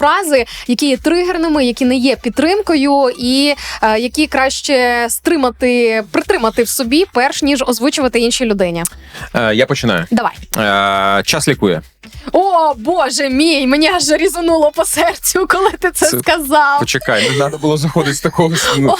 фрази, які є тригерними, які не є підтримкою, і е, які краще стримати, притримати в собі, перш ніж озвучувати іншій людині. Е, я починаю. Давай. Е, час лікує. О, боже мій, мені аж різануло по серцю, коли ти це, Це- сказав. Почекай, не треба було заходити з такого. Ну.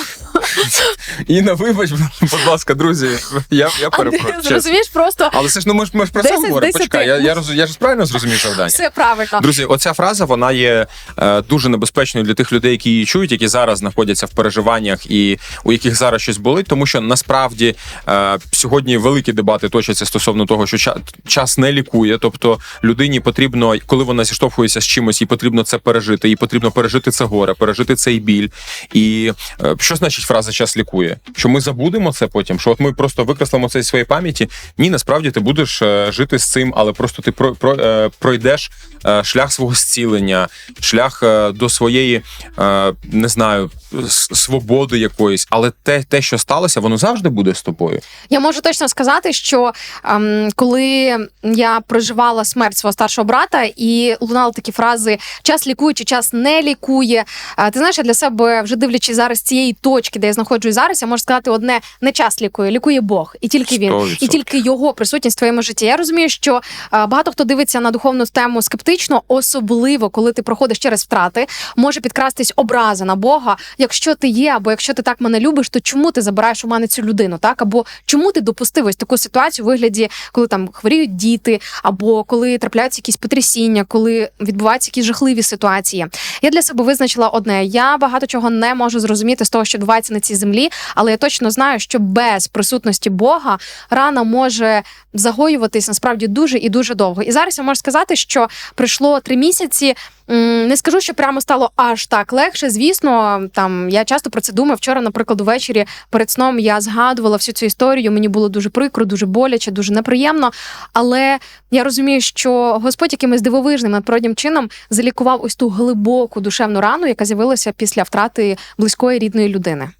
Інна, вибач, будь ласка, друзі. Я, я перепрошую. зрозумієш просто Але це ж ну ми ж ми ж про це 10 з говоримо. Почекай, я, я, роз, я ж правильно зрозумів завдання. все правильно. Друзі, оця фраза вона є е, дуже небезпечною для тих людей, які її чують, які зараз знаходяться в переживаннях і у яких зараз щось болить, тому що насправді е, сьогодні великі дебати точаться стосовно того, що ча- час не лікує. Тобто людині потрібно, коли вона зіштовхується з чимось, їй потрібно це пережити, їй потрібно пережити це горе, пережити цей біль. І е, що значить фраза час лікує? Що ми забудемо це потім? Що от ми просто викреслимо це зі своєї пам'яті? Ні, насправді ти будеш е, жити з цим, але просто ти про, про, е, пройдеш е, шлях свого зцілення, шлях до своєї, не знаю, свободи якоїсь, але те, те, що сталося, воно завжди буде з тобою. Я можу точно сказати, що ем, коли я проживала смерть свого старшого брата і лунали такі фрази час лікує чи час не лікує. ти знаєш, я для себе вже дивлячись зараз цієї точки, де я знаходжусь зараз, я можу сказати одне: не час лікує, лікує Бог, і тільки він, 100%. і тільки його присутність в твоєму житті. Я розумію, що е, багато хто дивиться на духовну тему скептично, особливо коли ти проходиш через втрати, може підкрастись образа на Бога. Якщо ти є, або якщо ти так мене любиш, то чому ти забираєш у мене цю людину? Так або чому ти допустив ось таку ситуацію у вигляді, коли там хворіють діти, або коли трапляються якісь потрясіння, коли відбуваються якісь жахливі ситуації? Я для себе визначила одне: я багато чого не можу зрозуміти з того, що відбувається на цій землі, але я точно знаю, що без присутності Бога рана може загоюватись насправді дуже і дуже довго. І зараз я можу сказати, що пройшло три місяці. Не скажу, що прямо стало аж так легше. Звісно, там я часто про це думаю. Вчора, наприклад, увечері перед сном я згадувала всю цю історію. Мені було дуже прикро, дуже боляче, дуже неприємно. Але я розумію, що Господь якимось дивовижним надприроднім чином залікував ось ту глибоку душевну рану, яка з'явилася після втрати близької рідної людини.